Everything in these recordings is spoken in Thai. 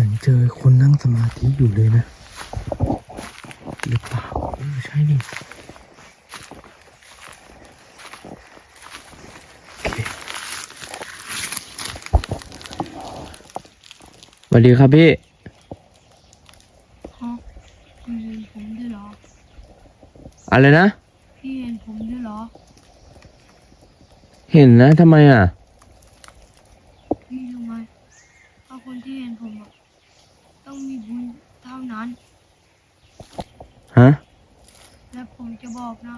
มือนเจอคนนั่งสมาธิอยู่เลยนะหรือเปล่าเออใช่นี่โอเคสวัสดีครับพี่ฮะพี่เห็นผมด้วยเหรอ อะไรนะ พี่เห็นผมด้วยเหรอ เห็นนะทำไมอะ พี่รู้ไหมถ้าคนที่เห็นผมอะต้องมีบุญเท่านั้นฮะและผมจะบอกนะ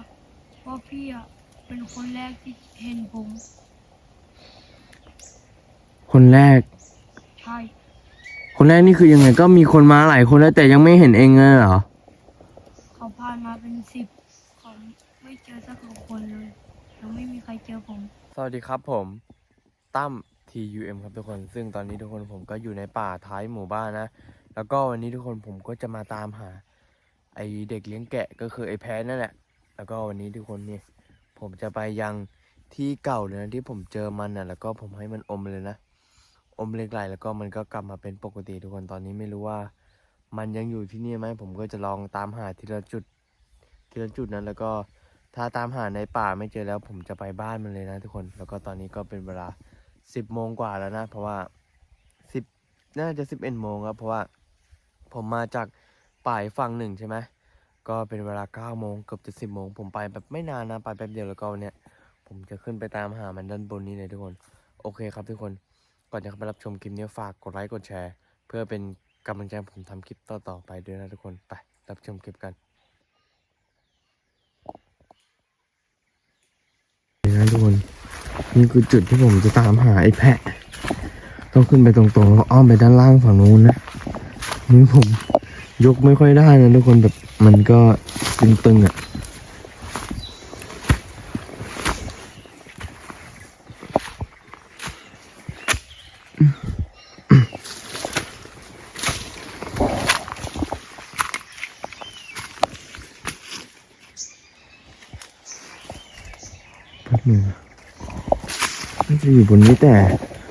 ว่าพี่อะเป็นคนแรกที่เห็นผม คนแรก ใช่ คนแรกนี่คือยังไง ก็มีคนมาหลายคนแล้วแต่ยังไม่เห็นเองเลยเหรอ เขาผ่านมาเป็นสิบเขาไม่เจอสักคนเลยยังไม่มีใครเจอผม สวัสดีครับผมตั้ม TUM ครับทุกคน ซึ่งตอนนี้ทุกคนผมก็อยู่ในป่าท้ายหมู่บ้านนะ แล้วก็วันนี้ทุกคนผมก็จะมาตามหา ไอเด็กเลี้ยงแกะก็คือไอแพ้นั่นแหละ แล้วก็วันนี้ทุกคนเนี่ยผมจะไปยังที่เก่าเลยนะที่ผมเจอมันนะแล้วก็ผมให้มันอมเลยนะ อมเล็กไหลแล้วก็มันก็กลับมาเป็นปกติทุกคนตอนนี้ไม่รู้ว่า มันยังอยู่ที่นี่ไหมผมก็จะลองตามหาทีละจุดทีละจุดนั้นแล้วก็ถ้าตามหาในป่าไม่เจอแล้ว ผมจะไปบ้านมันเลยนะทุกคน แล้วก็ตอนนี้ก็เป็นเวลาสิบโมงกว่าแล้วนะ เพราะว่าสิบน่าจะสิบเอ็ดโมงครับเพราะว่า ผมมาจากป่ายฝั่งหนึ่งใช่ไหมก็เป็นเวลาเก้าโมงเกือบจะสิบโมงผมไปแบบไม่นานนะไปแป๊บเดียวแล้วก็เนี่ยผมจะขึ้นไปตามหามันด้านบนนี้เลยทุกคน โอเคครับทุกคนก่อนจะเข้าไปรับชมคลิปนี้ฝากกดไลค์กดแชร์ เพื่อเป็นกำลังใจให้ผมทำคลิปต่อๆไปด้วยนะทุกคนไปรับชมคลิปกันนะทุกคนนี่คือจุดที่ผมจะตามหาไอ้แพะ ต้องขึ้นไปตรงๆแล้วอ้อมไปด้านล่างฝั่งนู้นนะ นี่ผมยกไม่ค่อยได้นะทุกคนแบบมันก็ตึงๆอะแป๊บหนึงนะน่าจะอยู่บนนี้แต่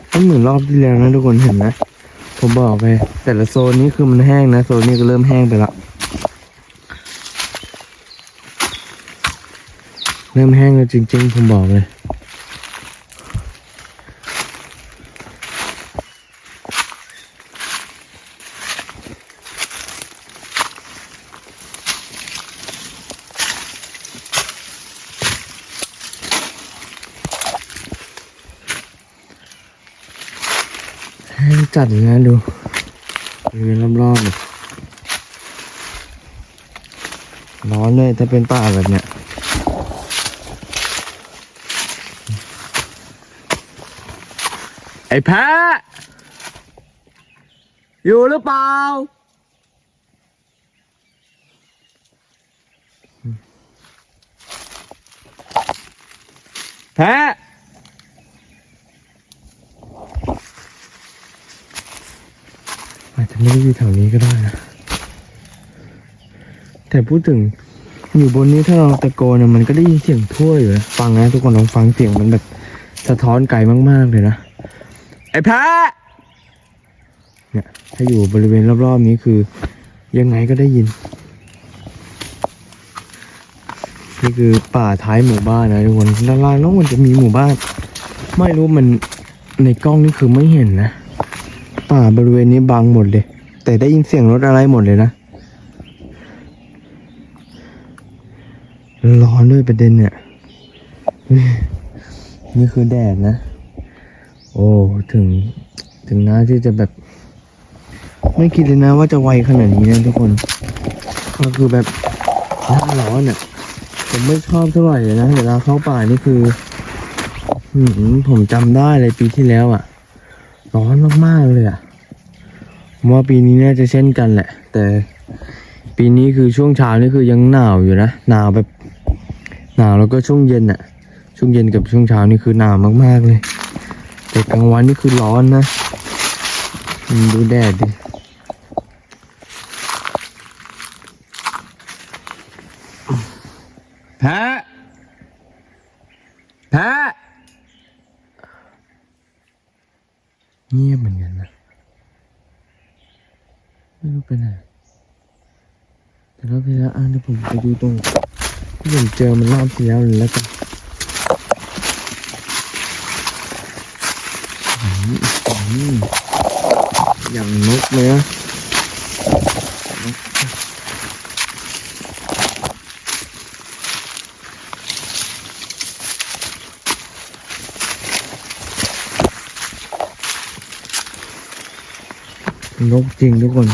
ไม่เหมือนรอบที่แล้วนะทุกคนเห็นไหม ผมบอกไป แต่ละโซนนี้คือมันแห้งนะ โซนนี้ก็เริ่มแห้งไปละเริ่มแห้งแล้วจริง ๆ ผมบอกเลย จัดเลยนะดูบริเวณรอบๆเนี่ยร้อนเลยถ้าเป็นป่าแบบเนี้ยไอ้แพะอยู่หรือเปล่าแพะ อาจจะ ไม่ได้อยู่แถวนี้ก็ได้นะแต่พูดถึงอยู่บนนี้ถ้าเราตะโกนนะมันก็ได้ยินเสียงทั่วอยู่นะฟังนะทุกคนลองฟังเสียงมันแบบสะท้อนไกลมากๆเลยนะไอ้แพะเนี่ยถ้าอยู่บริเวณรอบๆนี้คือ ยังไงก็ได้ยินนี่คือป่าท้ายหมู่บ้านนะทุกคนด้านล่างน้องมันจะมีหมู่บ้าน ไม่รู้มันในกล้องนี่คือไม่เห็นนะ ป่าบริเวณนี้บังหมดเลย แต่ได้ยินเสียงรถอะไรหมดเลยนะ ร้อนด้วยประเด็นเนี่ย นี่คือแดดนะ โอ้ถึงถึงน้าที่จะแบบ ไม่คิดเลยนะว่าจะไวขนาดนี้นะทุกคน ก็คือแบบหน้าร้อนอะผมไม่ชอบเท่าไหร่เลยนะเวลาเข้าป่านี่คือผมจำได้เลยปีที่แล้วอะ ร้อนมากๆเลยอะผมว่าปีนี้น่าจะเช่นกันแหละ แต่ปีนี้คือช่วงเช้านี่คือยังหนาวอยู่นะหนาวแบบหนาวแล้วก็ช่วงเย็นอะ ช่วงเย็นกับช่วงเช้านี่คือหนาวมากๆเลย แต่กลางวันนี่คือร้อนนะดูแดดดิ แพะ แพะ เงียบเหมือนกันนะ ไม่รู้เปไหนแต่รอบที่แล้วอ่านที่ผมไปดูตรงที่ผมเจอมันรอบที่แล้วเลยแล้วกันอืมอืมอย่างนกเลยนะนก นกจริงทุกคน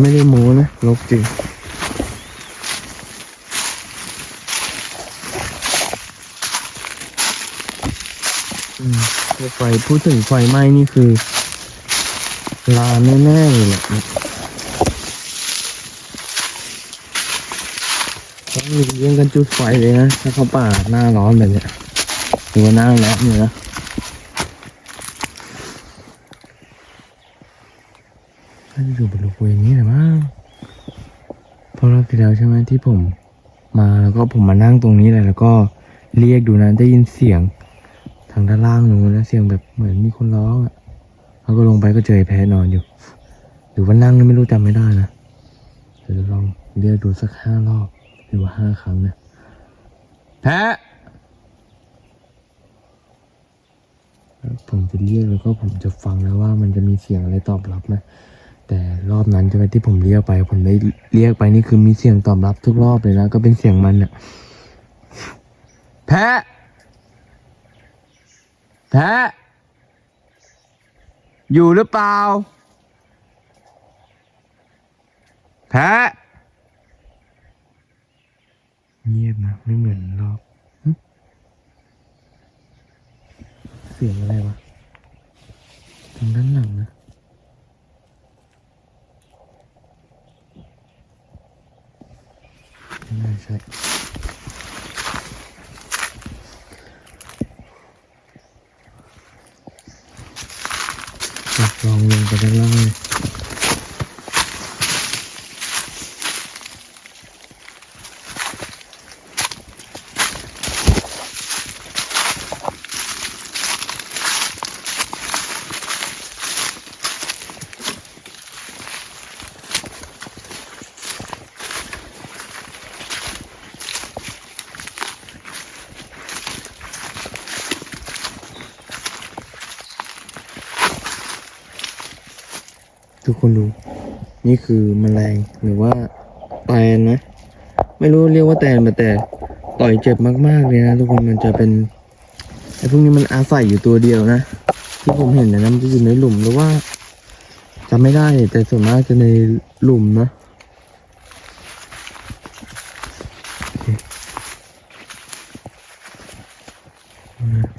ไม่ได้โม้นะนกจริงไฟพูดถึงไฟไหม้นี่คือ ลาแน่ๆเลยแหละเนี่ยต้องมีเลี้ยงกันจุดไฟเลยนะ ถ้าเขาป่าหน้าร้อนแบบเนี้ยหรือว่าหน้าแล้งเนี่ยนะน่าจะ อยู่บริเวณนี้แหละมั้งเพราะรอบที่แล้วใช่ไหมที่ผม มาแล้วก็ผมมานั่งตรงนี้เลยแล้วก็เรียกดูนะได้ยินเสียง ทางด้านล่างนู้นนะเสียงแบบเหมือนมีคนร้องอะ่ะแล้วก็ลงไปก็เจอแพ้นอนอยู่ หรือว่านั่งนี่ไม่รู้จำไม่ได้นะเดี๋ยวลองเรียกดูสักห้ารอบหรือว่าห้าครั้งนะแพ้แล้วผมจะเรียกแล้วก็ผมจะฟังนะว่ามันจะมีเสียงอะไรตอบรับไหม แต่รอบนั้นใช่ไหมที่ผมเรียกไป ผมได้เรียกไปนี่คือมีเสียงตอบรับทุกรอบเลยนะ ก็เป็นเสียงมันอะแพ้แพ้อยู่หรือเปล่า แพ้เงียบนะ ไม่เหมือนรอบ เสียงอะไรวะทางด้านหลังนะไม่ น่าใช่ลองลงไปด้านล่างเลย ทุกคนดู นี่คือแมลงหรือว่าแตนนะ ไม่รู้เรียกว่าแตนมาแต่ต่อยเจ็บมากๆเลยนะทุกคนมันจะเป็นไอ้พวกนี้มันอาศัยอยู่ตัวเดียวนะ ที่ผมเห็นนะมันจะอยู่ในหลุมหรือว่าจำไม่ได้แต่ส่วนมากจะในหลุมนะ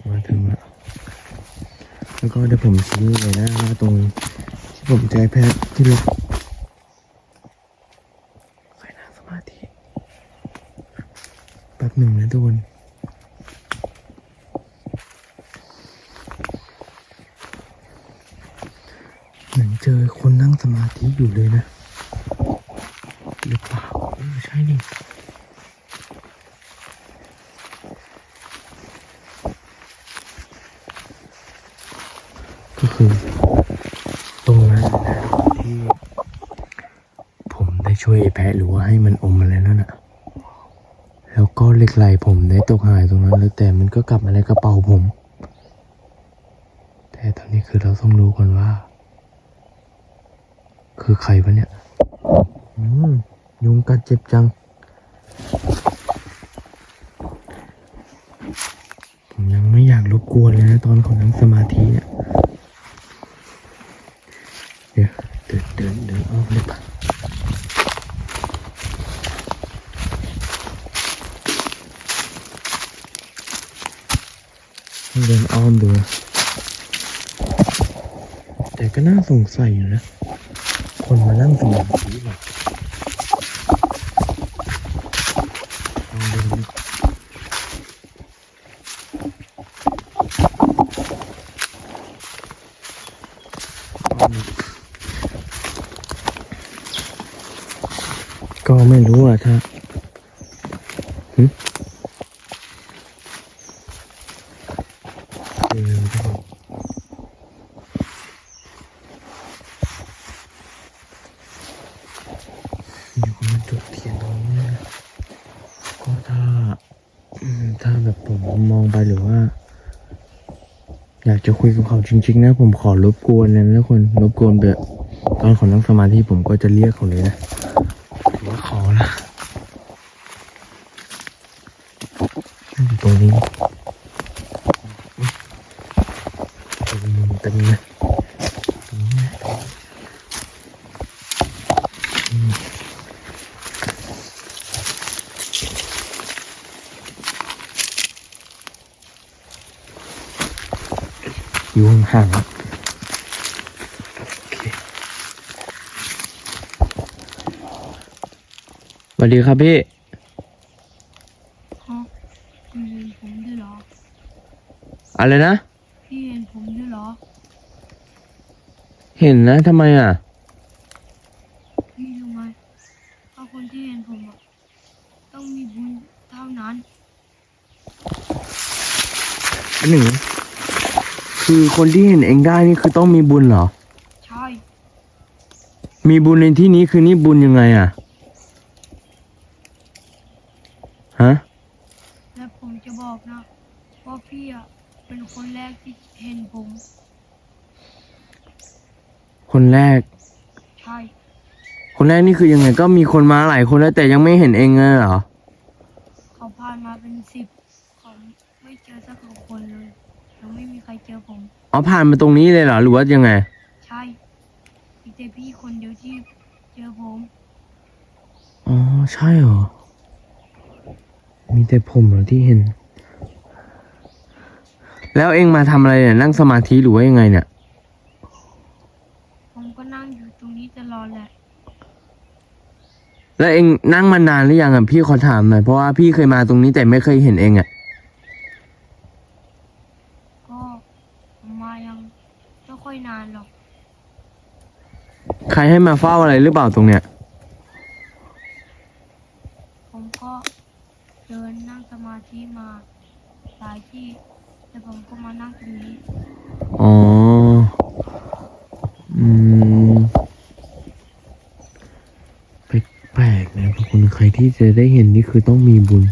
มาถึงแล้วแล้วก็เดี๋ยวผมชี้เลยนะว่าตรง ผมใจแพทย์ที่เราใครนั่งสมาธิแป๊บหนึ่งนะทุกคนเหมือนเจอคนนั่งสมาธิอยู่เลยนะ หรือเปล่าเออใช่นี่ก็คือตรงนั้นนะที่ ผมได้ ช่วยแพะหรือว่าให้มันอมอะไรนั่นน่ะแล้วก็เหล็กไหลผมได้ตกหายตรงนั้นแล้วแต่มันก็กลับมาในกระเป๋าผม แต่ตอนนี้คือเราต้องรู้ก่อนว่า คือใครวะเนี่ยอืมยุงกัดเจ็บจัง ผมยังไม่อยากรบกวนเลยนะตอนของนั่งสมาธิเนี่ยเดี๋ยวเดินเดินเดินออมเลยปะ เดินอ้อมดูแต่ก็น่าสงสัยอยู่นะ คนมานั่งสมาธิแบบลองเดินดูอ้อมดูก็ไม่รู้อะถ้าหึเออครับผม จุดเทียนตรงนี้นะก็ถ้าอืมถ้าแบบผมมองไปหรือว่า อยากจะ คุยกับเขาจริง ๆ นะ ผมขอรบกวนเลยนะทุกคนรบกวนแบบตอนขอนั่งสมาธิผมก็จะเรียกเขาเลยนะถือว่าขอละอยู่ตรงนี้ตรงมุมเต็มเลยตรงนี้นะอืมอยู่ ห่างๆโอเคสวัสดีครับพี่ฮะพี่เห็นผมด้วยเหรอ อะไรนะ พี่เห็นผมด้วยเหรอ เห็นนะทำไมอะ พี่รู้ไหมถ้าคนที่เห็นผมอะต้องมีบุญเท่านั้น อันหนึ่ง คือคนที่เห็นเองได้นี่คือต้องมีบุญเหรอ ใช่ มีบุญในที่นี้คือนี่บุญยังไงอะ ฮะ และผมจะบอกนะว่าพี่อะเป็นคนแรกที่เห็นผม คนแรก ใช่ คนแรกนี่คือยังไง ก็มีคนมาหลายคนแล้วแต่ยังไม่เห็นเองเลยเหรอ เขาผ่านมาเป็นสิบเขาไม่เจอสักคนเลย ยังไม่มีใครเจอผม อ๋อผ่านมาตรงนี้เลยเหรอหรือว่ายังไง ใช่มีแต่พี่คนเดียวที่เจอผม อ๋อใช่เหรอ มีแต่ผมเหรอที่เห็น แล้วเองมาทำอะไรเนี่ยนั่งสมาธิหรือว่ายังไงเนี่ย ผมก็นั่งอยู่ตรงนี้ตลอดแหละ แล้วเองนั่งมานานหรือยังอะพี่ขอถามหน่อยเพราะว่าพี่เคยมาตรงนี้แต่ไม่เคยเห็นเองอะ ก็ผมมายังไม่ค่อยนานหรอก ใค รให้มาเฝ้าอะไรหรือเปล่าตรงเนี้ย ผมก็เดินนั่งสมาธิมาหลายที่แต่ผมก็มานั่งตรงนี้ อ๋อ อืมแปลกๆนะทุกคนใครที่จะได้เห็นนี่คือต้องมีบุญ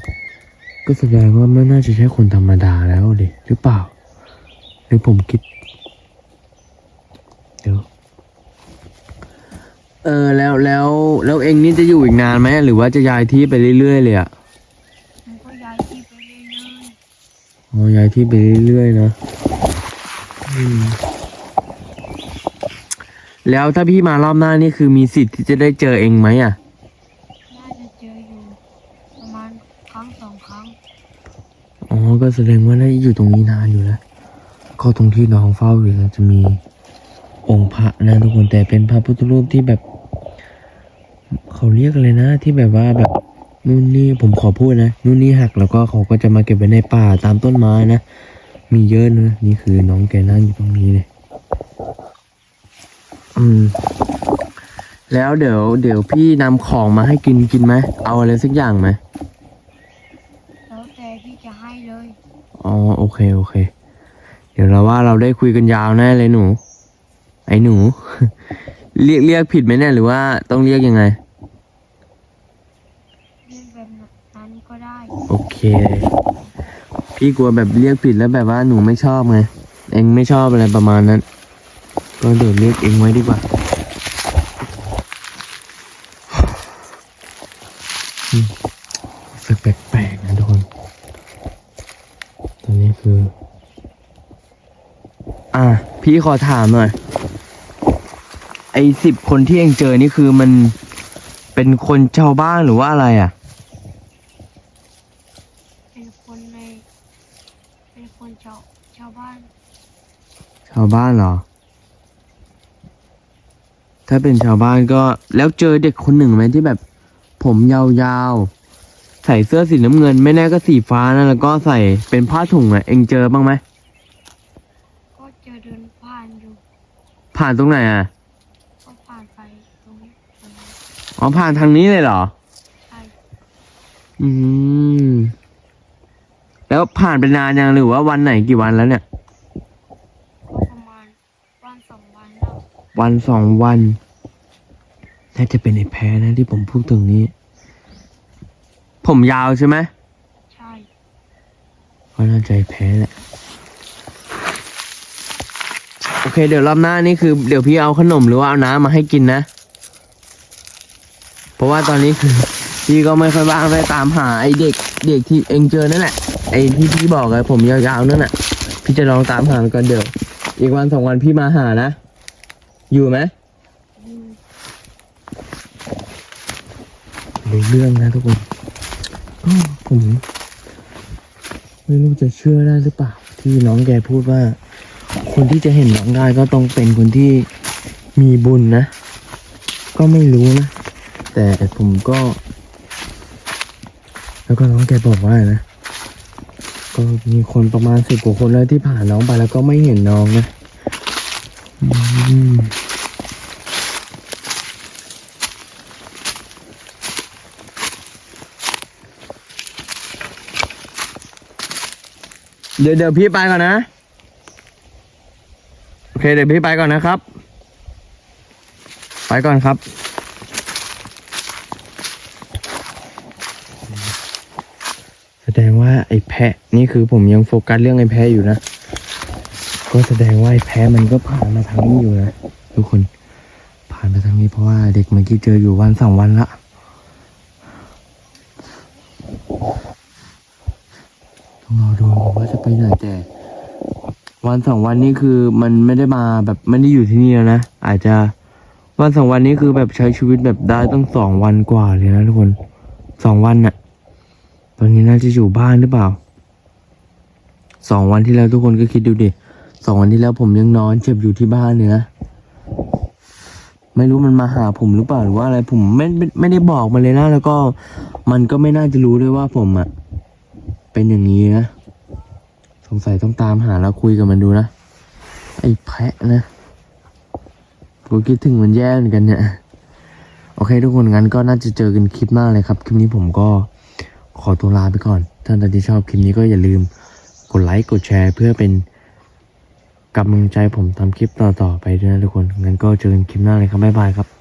ก็แสดงว่าไม่น่าจะใช่คนธรรมดาแล้วเลยหรือเปล่า หรือผมคิดเดี๋ยว เออแล้วแล้วแล้วเองนี่จะอยู่อีกนานไหมหรือว่าจะย้ายที่ไปเรื่อยๆเลยอะผมก็ย้ายที่ไปเรื่อยอ๋อย้ายที่ไปเรื่อยๆนะอืมแล้วถ้าพี่มารอบหน้านี่คือมีสิทธิ์ที่จะได้เจอเองไหมอะ ๆน่าจะเจออยู่ ประมาณครั้งสองครั้ง อ๋อ ก็แสดงว่าน่าจะอยู่ตรงนี้นานอยู่แล้ว ก็ตรงที่น้องเฝ้าอยู่นะจะมีองค์พระนะทุกคนแต่เป็นพระพุทธรูปที่แบบ เขาเรียกอะไรนะ ที่แบบว่าแบบนู่นนี่ผมขอพูดนะนู่นนี่หักแล้วก็เขาก็จะมาเก็บไว้ในป่าตามต้นไม้นะมีเยอะนะนี่คือน้องแกนั่งอยู่ตรงนี้เลยอืม แล้วเดี๋ยว เดี๋ยวพี่นำของมาให้กินกินไหมเอาอะไรสักอย่างไหมแล้วแต่พี่จะให้เลยอ๋อโอเคโอเค เดี๋ยวเราว่าเราได้คุยกันยาวแน่เลยหนู ไอ้หนู เรียกเรียกผิดไหมเนี่ยหรือว่าต้องเรียกยังไง เรียกแบบนั้นก็ได้ โอเค พี่กลัวแบบเรียกผิดแล้วแบบว่าหนูไม่ชอบไง เองไม่ชอบอะไรประมาณนั้น ก็เดี๋ยวเรียกเองไว้ดีกว่าสึกแปลกๆนะทุกคน ตอนนี้คือ อะ พี่ขอถามหน่อย ไอ้สิบคนที่เองเจอนี่คือมันเป็นคนชาวบ้านหรือว่าอะไรอะ เป็นคนใน เป็นคนชาวชาวบ้าน ชาวบ้านเหรอ ถ้าเป็นชาวบ้านก็แล้วเจอเด็กคนหนึ่งไหมที่แบบ ผมยาวๆ ใส่เสื้อสีน้ำเงิน ไม่แน่ก็สีฟ้านะแล้วก็ใส่เป็นผ้าถุงอะ เองเจอบ้างไหมก็เจอเดินผ่านอยู่ ผ่านตรงไหนอะก็ผ่านไปตรงนี้ตรงนี้อ๋อผ่านทางนี้เลยเหรอ ใช่อืม แล้วผ่านไปนานยังหรือว่าวันไหนกี่วันแล้วเนี่ย ก็ประมาณวันสองวันแล้ ววันสองวันน่าจะเป็นไอ้แพ้นะที่ผมพูดถึงนี้ ผมยาวใช่ไหมใช่ก็น่าใจแพ้แหละโอเค เดี๋ยวรอบหน้านี่คือเดี๋ยวพี่เอาขนมหรือว่าเอาน้ำมาให้กินนะ เพราะว่าตอนนี้คือ พี่ก็ไม่ค่อยว่างไปตามหาไอ้เด็ก เด็กที่เองเจอนั่นแหละไอ้ที่พี่บอกไงผมยาวๆนั่นน่ะพี่จะลองตามหามันก่อนเดี๋ยว อีกวันสองวันพี่มาหานะ อยู่ไหมรู้เรื่องนะทุกคนผมไม่รู้จะเชื่อได้หรือเปล่า ที่น้องแกพูดว่า คนที่จะเห็นน้องได้ก็ต้องเป็นคนที่มีบุญนะ ก็ไม่รู้นะ แต่ผมก็ แล้วก็น้องแกบอกว่านะ ก็มีคนประมาณสิบกว่าคนแล้วที่ผ่านน้องไปแล้วก็ไม่เห็นน้องนะ เดี๋ยวเดี๋ยวพี่ไปก่อนนะ โอเคเดี๋ยวพี่ไปก่อนนะครับ ไปก่อนครับ แสดงว่าไอ้แพะนี่คือผมยังโฟกัสเรื่องไอ้แพะอยู่นะ ก็แสดงว่าไอ้แพะมันก็ผ่านมาทางนี้อยู่นะทุกคนผ่านมาทางนี้เพราะว่าเด็กเมื่อกี้เจออยู่วันสองวันละต้องรอดูว่าจะไปไหนแต่วันสองวันนี้คือมันไม่ได้มาแบบไม่ได้อยู่ที่นี่แล้วนะอาจจะวันสองวันนี้คือแบบใช้ชีวิตแบบได้ต้องสองวันกว่าเลยนะทุกคนสองวันน่ะ ตอนนี้น่าจะอยู่บ้านหรือเปล่าสองวันที่แล้วทุกคนก็คิดดูดิ สองวันที่แล้วผมยังนอนเจ็บอยู่ที่บ้านเลยนะไม่รู้มันมาหาผมหรือเปล่าหรือว่าอะไรผมไม่ไม่ไม่ได้บอกมันเลยนะ แล้วก็มันก็ไม่น่าจะรู้ด้วยว่าผมอะเป็นอย่างนี้นะสงสัยต้องตามหาแล้วคุยกับมันดูนะไอ้แพะนะกูคิดถึงมันแย่เหมือนกันเนี่ยโอเค ทุกคนงั้นก็น่าจะเจอกันคลิปหน้าเลยครับ คลิปนี้ผมก็ขอตัวลาไปก่อนถ้าท่านที่ชอบคลิปนี้ก็อย่าลืมกดไลค์กดแชร์เพื่อเป็น กำลังใจผมทำคลิปต่อๆไปด้วยนะทุกคนงั้นก็เจอกันคลิปหน้าเลยครับบ๊ายบายครับ